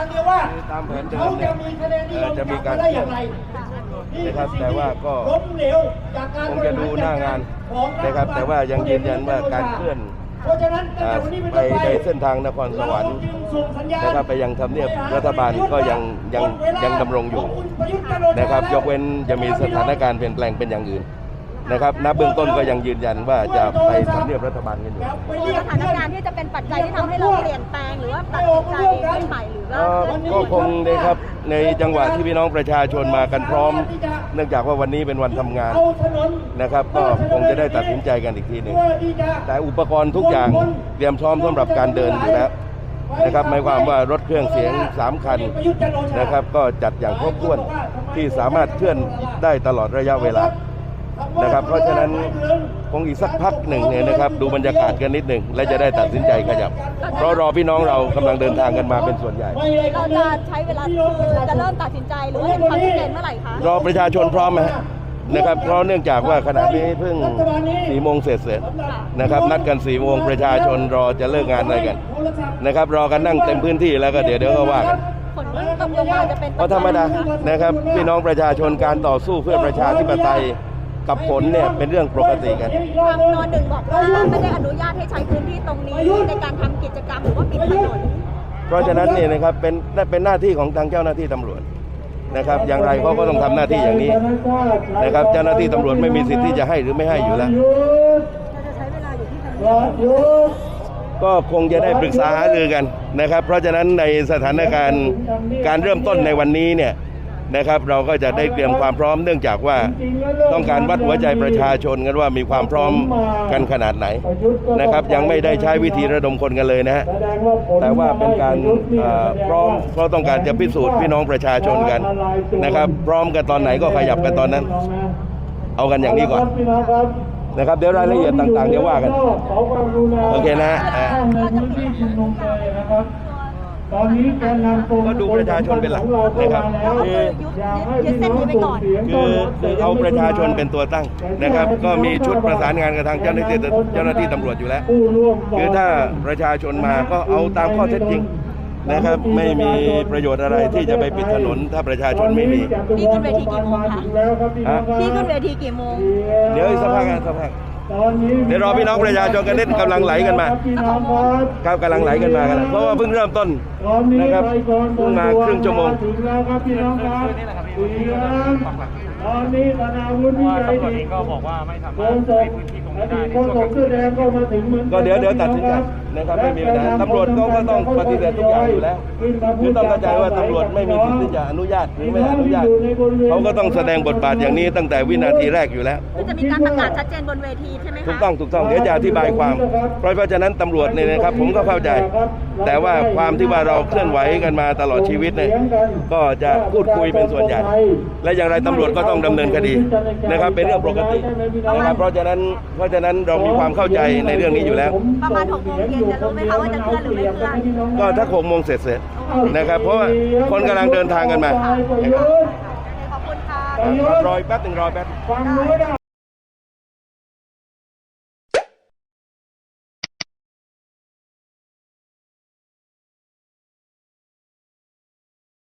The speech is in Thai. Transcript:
อย่างเดียวว่าคือตามแผนเดิมเขาเนี่จะยมีคะแนนนิยมเอ่อจะมีการได้อย่างไรนะครับแต่ว่าก็ล้มเหลวจากการคงจะดูหน้างานของนะครับแต่ว่ายังยืนยันว่าการเคลื่อนเพราะฉะนั้นตั้งแต่วันนี้เป็นไปต้นไปในเส้นทางนครสวรรค์เาจึงส่งสัญญาณนะครับไปยังทำเนียบรัฐบาลก็ยังยังยังดำรงอยู่ขคุณประยุทธ์จันทร์โอชานะครับแล้วยกเว้นจะมีสถานการณ์เปลี่ยนแปลงเป็นอย่างอื่น นะครับณเบื้องต้นก็ยังยืนยันว่าจะไปทำเนียบรัฐบาลกันอยู่ไปตัวเรียสถานการณ์ที่จะเป็นปัจจัยที่ทำให้เราเปลี่ยนแปลงหรือว่าตัดสินใจเล่นใหม่หรือว่าเอ่อก็คงได้ครับในจังหวะที่พี่น้องประชาชนมากันพร้อม เนื่องจากว่าวันนี้เป็นวันทำงานเอาถนนนะครับ ก็คงจะได้ตัดสินใจกันอีกทีหนึ่งเพื่อที่จะแต่อุปกรณ์ทุกอย่างเตรียมพร้อมสำหรับการเดินอยู่แล้วนะครับหมายความว่ารถเครื่องเสียง 3 คันนะครับ ก็จัดอย่างครบถ้วนที่สามารถเคลื่อนได้ตลอดระยะเวลา นะครับ เพราะฉะนั้นคงอีกสักพักหนึ่งเนี่ยนะครับ ดูบรรยากาศกันนิดหนึ่งและจะได้ตัดสินใจขยับ เพราะรอพี่น้องเรากำลังเดินทางกันมาเป็นส่วนใหญ่ เราจะใช้เวลาคือจะเริ่มตัดสินใจหรือว่าเห็นความชัดเจนเมื่อไหร่คะรอประชาชนพร้อมไหมฮะนะครับเพราะเนื่องจากว่าขณะนี้เพิ่งสี่โมงเสร็จเสร็จนะครับนัดกันสี่โมงประชาชนรอจะเลิกงานอะไรกันนะครับ รอกันนั่งเต็มพื้นที่แล้วก็เดี๋ยวเดี๋ยวก็ว่ากันผลตกลงมาจะเป็นเพราะธรรมดานะครับพี่น้องประชาชนการต่อสู้เพื่อประชาธิปไตย กับผลเนี่ยเป็นเรื่องปกติกัน ทางนอนหนึ่งบอกว่าไม่ได้อนุญาตให้ใช้พื้นที่ตรงนี้ ในการทำกิจกรรมหรือว่าปิดถนนเพราะฉะนั้นเนี่ยนะครับเป็นเป็นหน้าที่ของทางเจ้าหน้าที่ตำรวจนะครับ อย่างไรเขาก็ต้องทำหน้าที่อย่างนี้นะครับ เจ้าหน้าที่ตำรวจไม่มีสิทธิ์ที่จะให้หรือไม่ให้อยู่แล้วก็คงจะได้ปรึกษาหารือกันนะครับ เพราะฉะนั้นในสถานการณ์การเริ่มต้นในวันนี้เนี่ย นะครับ เราก็จะได้เตรียมความพร้อมเนื่องจากว่าต้องการวัดหัวใจประชาชนกันว่ามีความพร้อมกันขนาดไหนนะครับ ยังไม่ได้ใช้วิธีระดมคนกันเลยนะฮะแต่ว่าเป็นการเอ่อพร้อมเพราะต้องการจะพิสูจน์พี่น้องประชาชนกันนะครับ พร้อมกันตอนไหนก็ขยับกันตอนนั้น เอากันอย่างนี้ก่อนนะครับเดี๋ยวรายละเอียดต่างๆเดี๋ยวว่ากันโอเคนะอ่า ตอนนี้แกนนำกลุ่มก็ดูประชาชนเป็นหลักนะครับคือยึดเส้นนี้ไปก่อนคือคือเอาประชาชนเป็นตัวตั้งนะครับ ก็มีชุดประสานงานกับทางเจ้าหน้าที่เจ้าหน้าที่ตำรวจอยู่แล้วผู้ร่วมก่คือถ้าประชาชนมาก็เอาตามข้อเท็จจริงนะครับไม่มีประโยชน์อะไรที่จะไปปิดถนนถ้าประชาชนไม่มีพี่ขึ้นเวทีกี่โมงคะแล้วครับพี่น้องครับพี่ขึ้นเวทีกี่โมงเดี๋ยวอีกสักพักนะสักพักตอนนี้ เดี๋ยวรอพี่น้องประชาชนกันนิดกำลังไหลกันมาพี่น้องครับครับกำลังไหลกันมากันนะเพราะว่าเพิ่งเริ่มต้นตอนนี้นะครับไปก่อนเพิ่งมาครึ่งชั่วโมงถึงแล้วครับพี่น้องครับสี่ครับตอนนี้ธนาวุฒิว่าใจตำรวจดีเองก็บอกว่าไม่สามารโดถนศใช้พพื้นที่ตรงอนี้ได้ดีตในคนช่วงศกลางคืนพเสื้อแดงก็มาถึงเหมือนนก็เดี๋ยวเดี๋ยวตัดสินใจนะครับไม่มีปัญหาตำรวจเขาก็ต้องปฏิเสธทุกอย่างอยู่แล้วคือต้องเข้าใจว่าตำรวจไม่มีสิทธิ์ที่จะอนุญาตหรือไม่อนุญาตเขาก็ต้องแสดงบทบาทอย่างนี้ตั้งแต่วินาทีแรกอยู่แล้ว คือจะมีการประกาศชัดเจนบนเวทีใช่ไหมคะ ถูกต้องถูกต้องเดี๋ยวจะอธิบายความ เพราะเพราะฉะนั้นตำรวจเนี่ยนะครับผมก็เข้าใจ แต่ว่าความที่ว่าเราเคลื่อนไหวกันมาตลอดชีวิตเนี่ยก็จะพูดคุยเป็นส่วนใหญ่ และอย่างไรตำรวจก็ต้องดำเนินคดีนะครับเป็นเรื่องปกตินะครับเพราะฉะนั้นเพราะฉะนั้นเรามีความเข้าใจในเรื่องนี้อยู่แล้ว ประมาณ6โมงเย็นจะรู้ไหมคะว่าจะเคลื่อนหรือไม่เคลื่อนก็ถ้าหกโมงเสร็จเสร็จนะครับ เพราะว่าคนกำลังเดินทางกันมาขอบคุณค่ะรอยแป๊บหนึ่งรอยแป๊บฟังรู้ได้